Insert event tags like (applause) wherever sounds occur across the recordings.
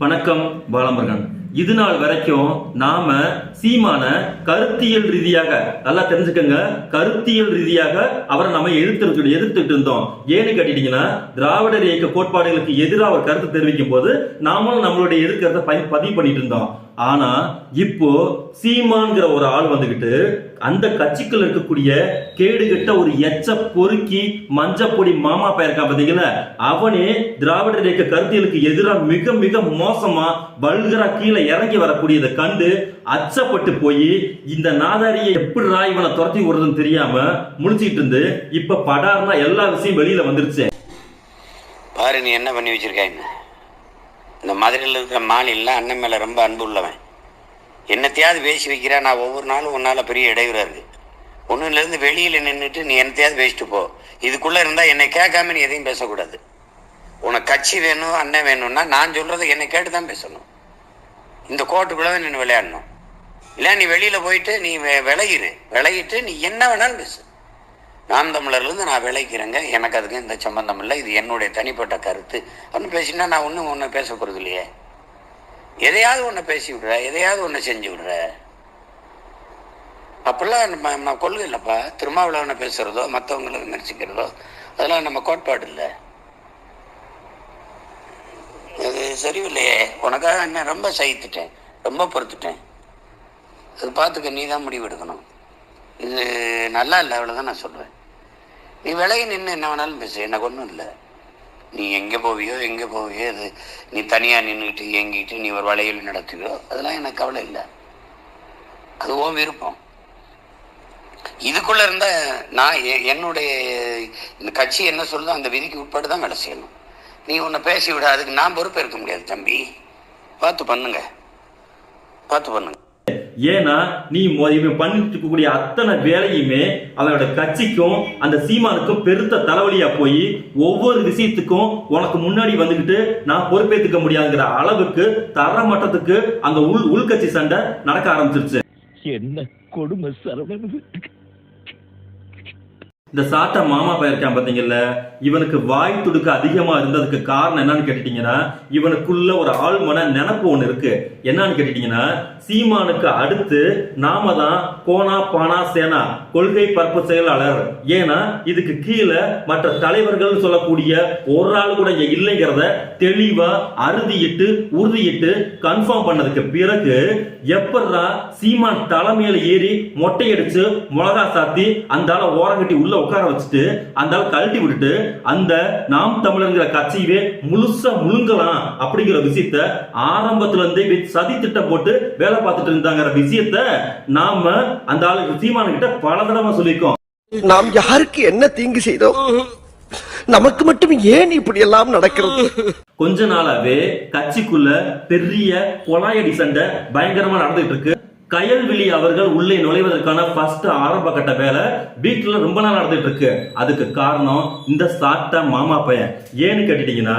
வணக்கம் பாலமுருகன். இது நாள் வரைக்கும் நாம சீமான கருத்தியல் ரீதியாக நல்லா தெரிஞ்சுக்கங்க கருத்தியல் ரீதியாக அவரை நம்ம எதிர்த்து எதிர்த்துட்டு இருந்தோம். ஏன்னு கேட்டீங்கன்னா திராவிடர் இயக்க கோட்பாடுகளுக்கு எதிராக அவர் கருத்து தெரிவிக்கும் போது நாமளும் நம்மளுடைய எதிர்க்கிறத பதிவு பண்ணிட்டு இருந்தோம். ஆனா இப்போ சீமான்கிற ஒரு ஆள் வந்துகிட்டு அந்த கட்சிக்குள்ள இருக்கக்கூடிய கேடுகட்ட ஒரு எச்ச பொறுக்கி மஞ்சப்பொடி மாமா பெயர்க்கா பாத்தீங்களா அவனே திராவிடர் இயக்க கருத்தியலுக்கு எதிராக மிக மிக மோசமா வல்கரா கீழே இறங்கி வரக்கூடியதை கண்டு அச்சப்பட்டு போய் இந்த நாதாரியை எப்படிடா இவனை துரத்தி விடுறதுன்னு தெரியாம முடிச்சுட்டு இருந்து இப்ப படார்னா எல்லா விஷயம் வெளியில வந்துருச்சு. பாரு நீ என்ன பண்ணி வச்சிருக்காங்க இந்த மதுரையில் இருக்கிற மாநிலம் அண்ணன் மேலே ரொம்ப அன்பு உள்ளவன். என்னத்தையாவது பேசி வைக்கிறா நான் ஒவ்வொரு நாளும் உன்னால் பெரிய இடையூறாக இருக்கு. ஒன்றுலேருந்து வெளியில் நின்றுட்டு நீ என்னத்தையாவது பேசிட்டு போ. இதுக்குள்ளே இருந்தால் என்னை கேட்காம நீ எதையும் பேசக்கூடாது. உனக்கு கட்சி வேணும் அண்ணன் வேணும்னா நான் சொல்கிறத என்னை கேட்டு தான் பேசணும். இந்த கோட்டுக்குள்ளே தான் நின்று விளையாடணும். இல்லை நீ வெளியில் போயிட்டு நீ விளையிரு விளையிட்டு விலகிட்டு நீ என்ன வேணாலும் பேசு. நாம் தமிழர்லேருந்து நான் விளைக்கிறேங்க. எனக்கு அதுக்கு எந்த சம்பந்தம் இல்லை. இது என்னுடைய தனிப்பட்ட கருத்து. ஒன்று பேசினா நான் ஒன்றும் ஒன்று பேச போகிறது இல்லையே. எதையாவது ஒன்று பேசி விடுற எதையாவது ஒன்று செஞ்சு விடுற. அப்போல்லாம் நம்ம நான் கொள்கை இல்லைப்பா. திருமாவளவனை பேசுகிறதோ மற்றவங்களை விமர்சிக்கிறதோ அதெல்லாம் நம்ம கோட்பாடு இல்லை. அது சரியில்லையே. உனக்காக என்ன ரொம்ப சகித்துட்டேன். ரொம்ப பொறுத்துட்டேன். அது பார்த்துக்க நீ தான் முடிவு எடுக்கணும் இது நல்லா இல்லை அவ்வளோதான் நான் சொல்கிறேன் நீ விலகி நின்று என்ன வேணாலும் பேசு. எனக்கு ஒன்றும் இல்லை. நீ எங்கே போவியோ எங்கே போவியோ அது நீ தனியாக நின்றுக்கிட்டு இயங்கிட்டு நீ ஒரு வளையல் நடத்துவியோ அதெல்லாம் எனக்கு கவலை இல்லை. அது விருப்பம். இதுக்குள்ளே இருந்தால் நான் என்னுடைய இந்த கட்சி என்ன சொல்லுதோ அந்த விதிக்கு உட்பட்டு தான் வேலை செய்யணும். நீ உன்னை பேசி விட. அதுக்கு நான் பொறுப்பேற்க முடியாது தம்பி. பார்த்து பண்ணுங்க. பார்த்து பண்ணுங்க. ஏன்னா நீ இவன் பண்ணிட்டு இருக்கக்கூடிய அத்தனை வேலையுமே அவனோட கட்சிக்கும் அந்த சீமானுக்கும் பெருத்த தலைவலியா போய் ஒவ்வொரு விஷயத்துக்கும் உனக்கு முன்னாடி வந்துகிட்டு நான் பொறுப்பேற்றுக்க முடியாதுங்கிற அளவுக்கு தர மட்டத்துக்கு அந்த உள் உள்கட்சி சண்டை நடக்க ஆரம்பிச்சிருச்சு. என்ன கொடுமை சரவணன்? இந்த சாட்டை மாமா பயிருக்கான் பார்த்தீங்கல்ல இவனுக்கு வாய் துடுக்கு அதிகமாக இருந்ததுக்கு காரணம் என்னன்னு கேட்டுட்டீங்கன்னா இவனுக்குள்ள ஒரு ஆழ்மன நினப்பு ஒன்று இருக்கு. என்னன்னு கேட்டுட்டீங்கன்னா சீமானுக்கு அடுத்து நாம தான் கோனா பானா சேனா கொள்கை பரப்பு செயலாளர். ஏன்னா இதுக்கு கீழே மற்ற தலைவர்கள் சொல்லக்கூடிய ஒரு ஆள் கூட இங்க இல்லைங்கிறத தெளிவா அறுதியிட்டு உறுதியிட்டு கன்ஃபார்ம் பண்ணதுக்கு பிறகு எப்படா சீமான் தலைமையில ஏறி மொட்டையடிச்சு மிளகா சாத்தி அந்த ஆளை ஓரங்கட்டி உள்ள உட்கார வச்சுட்டு அந்த ஆளை கழட்டி விட்டுட்டு அந்த நாம் தமிழர்ங்கிற கட்சியவே முழுசா முழுங்கலாம் அப்படிங்கிற விஷயத்த ஆரம்பத்துல இருந்தே சதி திட்டம் போட்டு வேலை பார்த்துட்டு இருந்தாங்கிற விஷயத்த நாம அந்த ஆளு சீமான் கிட்ட பல தடவை சொல்லியிருக்கோம். நாம் யாருக்கு என்ன தீங்கு செய்தோம்? நமக்கு மட்டும் ஏன் இப்படி எல்லாம் நடக்கிறது? கொஞ்ச நாளாவே கட்சிக்குள்ள பெரிய கொலாயடி சண்டை பயங்கரமா நடந்துட்டு இருக்கு. கயல்விழி அவர்கள் உள்ளே நுழைவதற்கான ஃபர்ஸ்ட் ஆரம்ப கட்ட வேலை வீட்டில் ரொம்ப நாள் நடந்துட்டு இருக்கு. அதுக்கு காரணம் இந்த சாட்ட மாமா பையன். ஏன்னு கேட்டுட்டீங்கன்னா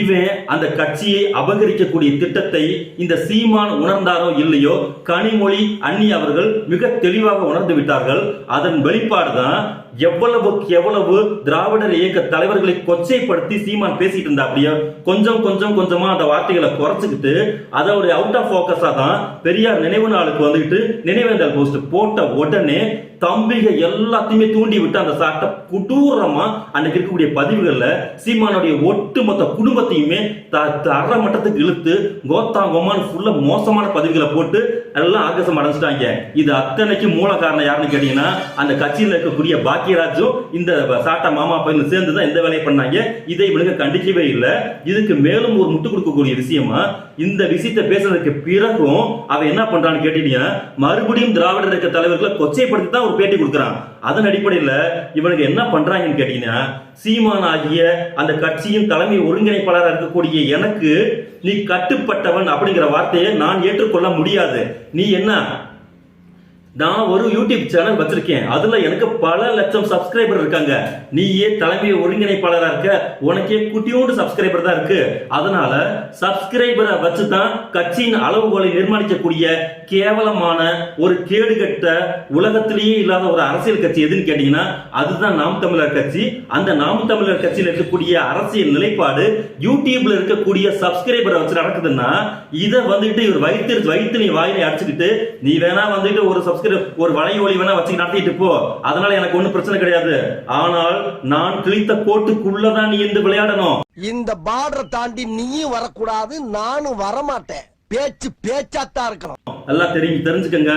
இவன் அந்த கட்சியை அபகரிக்கக்கூடிய திட்டத்தை இந்த சீமான் உணர்ந்தாரோ இல்லையோ கனிமொழி அண்ணி அவர்கள் மிக தெளிவாக உணர்ந்து விட்டார்கள். அதன் வெளிப்பாடு தான் எவ்வளவுக்கு எவ்வளவு திராவிடர் இயக்க தலைவர்களை கொச்சைப்படுத்தி சீமான் பேசிட்டு இருந்தா அப்படியே கொஞ்சம் கொஞ்சம் கொஞ்சமா அந்த வார்த்தைகளை குறைச்சுக்கிட்டு அதோட அவுட் ஆஃப் போக்கஸா தான் பெரியார் நினைவு நாளுக்கு வந்துகிட்டு நினைவேந்தல் போஸ்ட் போட்ட உடனே தம்பிக எல்லாத்தையுமே தூண்டி விட்டு அந்த சாட்டை குடூரமா அன்னைக்கு இருக்கக்கூடிய பதிவுகள்ல சீமானுடைய ஒட்டுமொத்த குடும்பத்தையுமே த- தர மட்டத்துக்கு இழுத்து கோத்தாங்கோமான்னு ஃபுல்லா மோசமான பதிவுகளை போட்டு எல்லாம் ஆகசம் அடைஞ்சிட்டாங்க. இது அத்தனைக்கு மூல காரணம் யாருன்னு கேட்டீங்கன்னா அந்த கட்சியில் இருக்கக்கூடிய பாக்கியராஜும் இந்த சாட்டா மாமா பையனும் சேர்ந்து தான் இந்த வேலையை பண்ணாங்க. இதை இவனுங்க கண்டிக்கவே இல்லை. இதுக்கு மேலும் ஒரு முட்டு கொடுக்கக்கூடிய விஷயமா இந்த விஷயத்தை பேசுறதுக்கு பிறகும் அவன் என்ன பண்றான்னு கேட்டீங்கன்னா மறுபடியும் திராவிடர் இயக்க தலைவர்களை கொச்சைப்படுத்தி தான் ஒரு பேட்டி கொடுக்குறான். அதன் அடிப்படையில் இவனுக்கு என்ன பண்றாங்கன்னு கேட்டீங்கன்னா சீமான் ஆகிய அந்த கட்சியின் தலைமை ஒருங்கிணைப்பாளராக இருக்கக்கூடிய எனக்கு நீ கட்டுப்பட்டவன் அப்படிங்கிற வார்த்தையை நான் ஏற்றுக்கொள்ள முடியாது. நீ என்ன? நான் ஒரு யூடியூப் சேனல் வச்சிருக்கேன். அதுல எனக்கு பல லட்சம் சப்ஸ்கிரைபர் இருக்காங்க. நீயே தலைமை ஒருங்கிணைப்பாளரா இருக்க உனக்கே குட்டியோண்டு சப்ஸ்கிரைபர் தான் இருக்கு. அதனால சப்ஸ்கிரைபரை வச்சு தான் கட்சியின் அளவுகோலை நிர்மாணிக்கக்கூடிய கேவலமான ஒரு கேடுகட்ட உலகத்திலேயே இல்லாத ஒரு அரசியல் கட்சி எதுன்னு கேட்டீங்கன்னா அதுதான் நாம் தமிழர் கட்சி. அந்த நாம் தமிழர் கட்சியில் இருக்கக்கூடிய அரசியல் நிலைப்பாடு யூடியூப்ல இருக்கக்கூடிய சப்ஸ்கிரைபரை வச்சு நடக்குதுன்னா இதை வந்துட்டு இவர் வயிற்று வயிற்று நீ வாயிலை அடிச்சுக்கிட்டு நீ வேணா வந்துட்டு ஒரு சப்ஸ்கிரைப் ஒரு வலை ஒளி வேணா வச்சு நடத்திட்டு போ. அதனால எனக்கு ஒண்ணும் பிரச்சனை கிடையாது. ஆனால் நான் கிழித்த கோட்டுக்குள்ளதான் நீ இருந்து விளையாடணும். இந்த பார்டரை தாண்டி நீயும் வரக்கூடாது நானும் வரமாட்டேன். பேச்சு பேச்சாத்தான் இருக்கணும். எல்லாம் தெரியும் தெரிஞ்சுக்கங்க.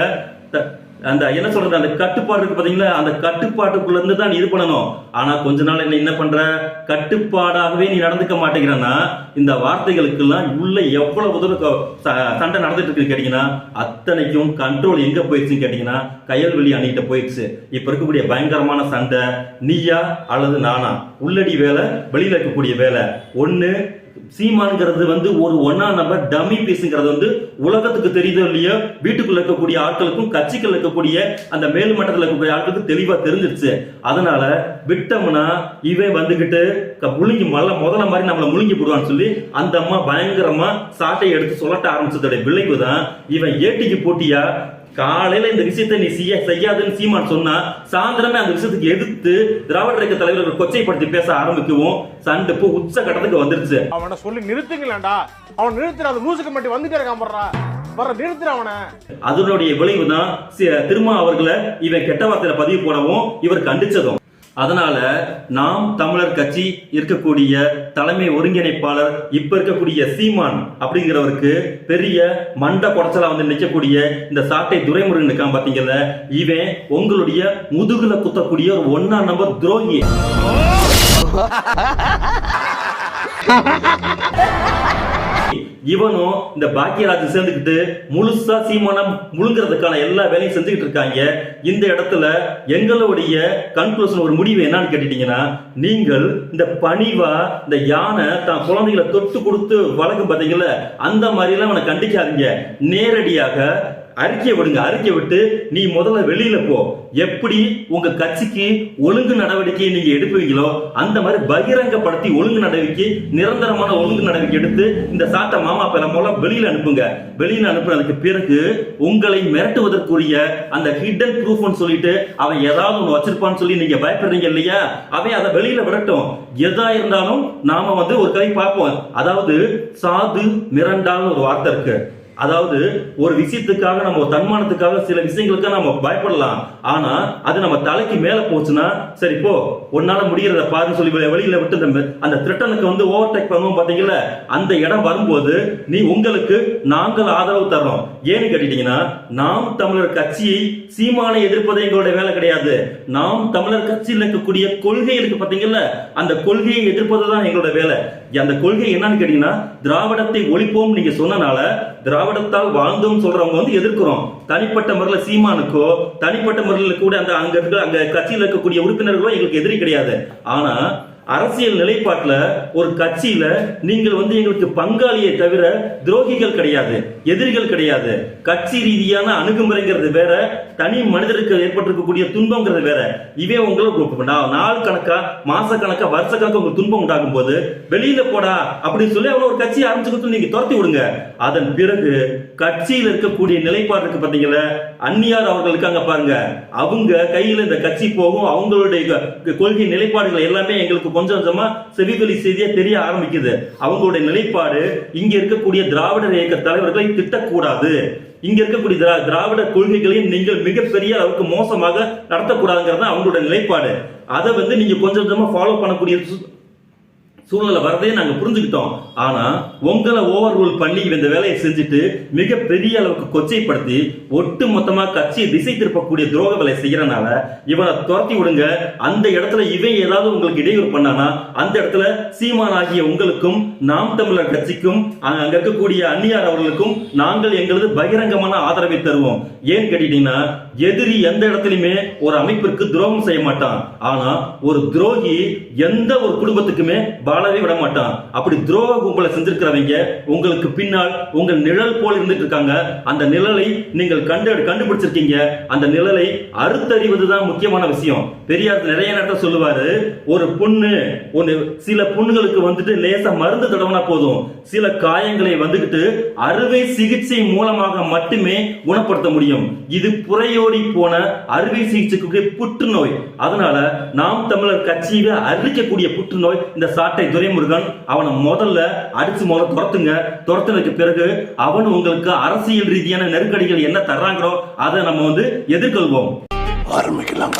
அந்த என்ன சொல்றது அந்த கட்டுப்பாடு இருக்கு பாத்தீங்களா? அந்த கட்டுப்பாட்டுக்குள்ள இருந்து தான் நீ இது பண்ணணும். ஆனா கொஞ்ச நாள் என்ன என்ன பண்ற? கட்டுப்பாடாகவே நீ நடந்துக்க மாட்டேங்கிறன்னா இந்த வார்த்தைகளுக்கெல்லாம் உள்ள எவ்வளவு தூரம் சண்டை நடந்துட்டு இருக்குன்னு கேட்டீங்கன்னா அத்தனைக்கும் கண்ட்ரோல் எங்க போயிடுச்சுன்னு கேட்டீங்கன்னா கயல்வெளி அணிகிட்ட போயிடுச்சு. இப்ப இருக்கக்கூடிய பயங்கரமான சண்டை நீயா அல்லது நானா? உள்ளடி வேலை வெளியில இருக்கக்கூடிய வேலை. ஒன்னு சீமான்ங்கிறது வந்து ஒரு ஒன்னா நம்பர் டம்மி பீஸுங்கிறது வந்து உலகத்துக்கு தெரியுதோ இல்லையோ? வீட்டுக்குள்ள இருக்கக்கூடிய ஆட்களுக்கும் கட்சிக்குள்ள இருக்கக்கூடிய அந்த மேல் மட்டத்தில் இருக்கக்கூடிய ஆட்களுக்கு தெளிவா தெரிஞ்சிருச்சு. அதனால விட்டோம்னா இவன் வந்துகிட்டு முழுங்கி மல்ல முதல்ல மாதிரி நம்மளை முழுங்கி போடுவான்னு சொல்லி அந்த அம்மா பயங்கரமா சாட்டை எடுத்து சொல்லட்ட ஆரம்பிச்சதோட விளைவு தான் இவன் ஏட்டிக்கு போட்டியா? காலையில இந்த விஷயத்தை நீ செய்ய செய்யாதுன்னு சீமான் சொன்னா சாயந்தரமே அந்த விஷயத்துக்கு எதிர்த்து திராவிட இயக்க தலைவர்கள் கொச்சைப்படுத்தி பேச ஆரம்பிக்கவும் சண்டை இப்போ உச்ச கட்டத்துக்கு வந்துருச்சு. அவனை சொல்லி நிறுத்துங்களேன்டா. அவன் நிறுத்துற அந்த லூசுக்கு மட்டும் வந்துட்டே இருக்கான் போடுறா வர நிறுத்துற அவனை. அதனுடைய விளைவு தான் திருமா அவர்களை இவன் கெட்ட வார்த்தையில பதிவு போடவும் இவர் கண்டிச்சதும். அதனால நாம் தமிழர் கட்சி இருக்கக்கூடிய தலைமை ஒருங்கிணைப்பாளர் இப்ப இருக்கக்கூடிய சீமான் அப்படிங்கிறவருக்கு பெரிய மண்ட குடச்சலா வந்து நிற்கக்கூடிய இந்த சாட்டை துரைமுருகன் இருக்கான் பாத்தீங்கல்ல இவன் உங்களுடைய முதுகுல குத்தக்கூடிய ஒரு ஒன்னா நம்பர் துரோகி (laughs) இவனும் இந்த பாக்கியராஜ் சேர்ந்துக்கிட்டு முழுசா சீமானம் முழுங்கிறதுக்கான எல்லா வேலையும் செஞ்சுக்கிட்டு இருக்காங்க. இந்த இடத்துல எங்களுடைய கன்க்ளூஷன் ஒரு முடிவு என்னன்னு கேட்டுட்டீங்கன்னா நீங்கள் இந்த பணிவா இந்த யானை தான் குழந்தைகளை தொட்டு கொடுத்து வளர்க்கும் பாத்தீங்கல்ல அந்த மாதிரிலாம் அவனை கண்டிக்காதீங்க. நேரடியாக அறிக்கை விடுங்க அறிக்கை விட்டு நீ முதல்ல வெளியில போ. எப்படி உங்க கட்சிக்கு ஒழுங்கு நடவடிக்கை நீங்க எடுப்பீங்களோ அந்த மாதிரி பகிரங்கப்படுத்தி ஒழுங்கு நடவடிக்கை நிரந்தரமான ஒழுங்கு நடவடிக்கை எடுத்து இந்த சாத்த மாமா பேர மூலம் வெளியில அனுப்புங்க. வெளியில அனுப்புனதுக்கு பிறகு உங்களை மிரட்டுவதற்குரிய அந்த ஹிடன் ப்ரூஃப்னு சொல்லிட்டு அவன் ஏதாவது ஒன்று வச்சிருப்பான்னு சொல்லி நீங்க பயப்படுறீங்க இல்லையா? அவன் அதை வெளியில விடட்டும். எதா இருந்தாலும் நாம வந்து ஒரு கதை பார்ப்போம். அதாவது சாது மிரண்டால்னு ஒரு வார்த்தை இருக்கு. அதாவது ஒரு விஷயத்துக்காக நம்ம ஒரு தன்மானத்துக்காக சில விஷயங்களுக்காக நம்ம பயப்படலாம். ஆனா அது நம்ம தலைக்கு மேல போச்சுன்னா சரி போ. உன்னால முடியறத பாருன்னு சொல்லி வெளியில விட்டு அந்த அந்த த்ரெட்டனுக்கு வந்து ஓவர் டேக் பண்ணுவோம் பாத்தீங்களா அந்த இடம் வரும்போது நீ உங்களுக்கு நாங்கள் ஆதரவு தர்றோம். ஏன்னு கேட்டீங்கன்னா நாம் தமிழர் கட்சியை சீமானை எதிர்ப்பது எங்களுடைய வேலை கிடையாது. நாம் தமிழர் கட்சியில் இருக்கக்கூடிய கொள்கை இருக்கு பாத்தீங்களா அந்த கொள்கையை எதிர்ப்பது தான் எங்களோட வேலை. அந்த கொள்கை என்னன்னு கேட்டீங்கன்னா திராவிடத்தை ஒழிப்போம் நீங்க சொன்னனால திராவிடத்தால் வாழ்ந்தோம் சொல்றவங்க வந்து எதிர்க்கிறோம். தனிப்பட்ட முறையில் சீமானுக்கோ தனிப்பட்ட முறையில் கூட அந்த அங்க இருக்க அங்க கட்சியில் இருக்கக்கூடிய உறுப்பினர்களோ எங்களுக்கு எதிரி கிடையாது. ஆனா அரசியல் நிலைப்பாட்டில் ஒரு கட்சியில் நீங்கள் வந்து எங்களுக்கு பங்காளியை தவிர துரோகிகள் கிடையாது எதிரிகள் கிடையாது. கட்சி ரீதியான அணுகுமுறைங்கிறது வேற தனி மனிதருக்கு ஏற்பட்டிருக்கக்கூடிய துன்பங்கிறது வேற. இவே உங்களை நாள் கணக்கா மாச கணக்கா வருஷ கணக்கா உங்களுக்கு துன்பம் உண்டாகும் போது வெளியில போடா அப்படின்னு சொல்லி அவ்வளோ ஒரு கட்சியை ஆரம்பிச்சு கொடுத்து நீங்க துரத்தி விடுங்க. அதன் பிறகு கட்சியில் இருக்கக்கூடிய நிலைப்பாடு இருக்கு பார்த்தீங்களா அந்நியார் அவர்கள் இருக்காங்க பாருங்க. அவங்க கையில் இந்த கட்சி போகும். அவங்களுடைய கொள்கை நிலைப்பாடுகள் எல்லாமே எங்களுக்கு கொஞ்சம் கொஞ்சமா செவிவெளி செய்தியா தெரிய ஆரம்பிக்குது. அவங்களுடைய நிலைப்பாடு இங்க இருக்கக்கூடிய திராவிடர் இயக்க தலைவர்களை திட்டக்கூடாது. இங்க இருக்கக்கூடிய திரா- திராவிட கொள்கைகளையும் நீங்கள் மிகப்பெரிய அளவுக்கு மோசமாக நடத்தக்கூடாதுங்கிறது அவங்களோட நிலைப்பாடு. அதை வந்து நீங்க கொஞ்சம் கொஞ்சமா ஃபாலோ பண்ணக்கூடிய சூழ்நிலை வரதே நாங்கள் புரிஞ்சுக்கிட்டோம். ஆனால் உங்களை ஓவர் ரூல் பண்ணி இந்த வேலையை செஞ்சுட்டு மிக பெரிய அளவுக்கு கொச்சைப்படுத்தி ஒட்டு மொத்தமாக கட்சியை திசை திருப்பக்கூடிய துரோக வேலை செய்யறனால இவனை துரத்தி விடுங்க. அந்த இடத்துல இவன் ஏதாவது உங்களுக்கு இடையூறு பண்ணானா அந்த இடத்துல சீமான் ஆகிய உங்களுக்கும் நாம் தமிழர் கட்சிக்கும் அங்க அங்க இருக்கக்கூடிய அந்நியார் அவர்களுக்கும் நாங்கள் எங்களது பகிரங்கமான ஆதரவை தருவோம். ஏன் கேட்டீங்கன்னா எதிரி எந்த இடத்துலையுமே ஒரு அமைப்பிற்கு துரோகம் செய்ய மாட்டான். ஆனா ஒரு துரோகி எந்த ஒரு குடும்பத்துக்குமே பல வாழவே விட மாட்டான். அப்படி துரோக கும்பலை செஞ்சிருக்கிறவங்க உங்களுக்கு பின்னால் உங்கள் நிழல் போல் இருந்துட்டு இருக்காங்க அந்த நிழலை நீங்கள் கண்டு கண்டுபிடிச்சிருக்கீங்க. அந்த நிழலை அறுத்தறிவதுதான் முக்கியமான விஷயம். பெரியார் நிறைய நேரத்தை சொல்லுவாரு ஒரு பொண்ணு ஒன்னு சில பொண்ணுகளுக்கு வந்துட்டு லேசா மருந்து தடவனா போதும். சில காயங்களை வந்துகிட்டு அறுவை சிகிச்சை மூலமாக மட்டுமே குணப்படுத்த முடியும். இது புறையோடி போன அறுவை சிகிச்சைக்கு புற்றுநோய். அதனால நாம் தமிழர் கட்சியை அறிவிக்கக்கூடிய புற்றுநோய் இந்த சாட்டை சாட்டை துரைமுருகன் அவனை முதல்ல அடிச்சு முதல்ல துரத்துங்க. துரத்துனதுக்கு பிறகு அவன் உங்களுக்கு அரசியல் ரீதியான நெருக்கடிகள் என்ன தர்றாங்களோ அதை நம்ம வந்து எதிர்கொள்வோம். ஆரம்பிக்கலாம்.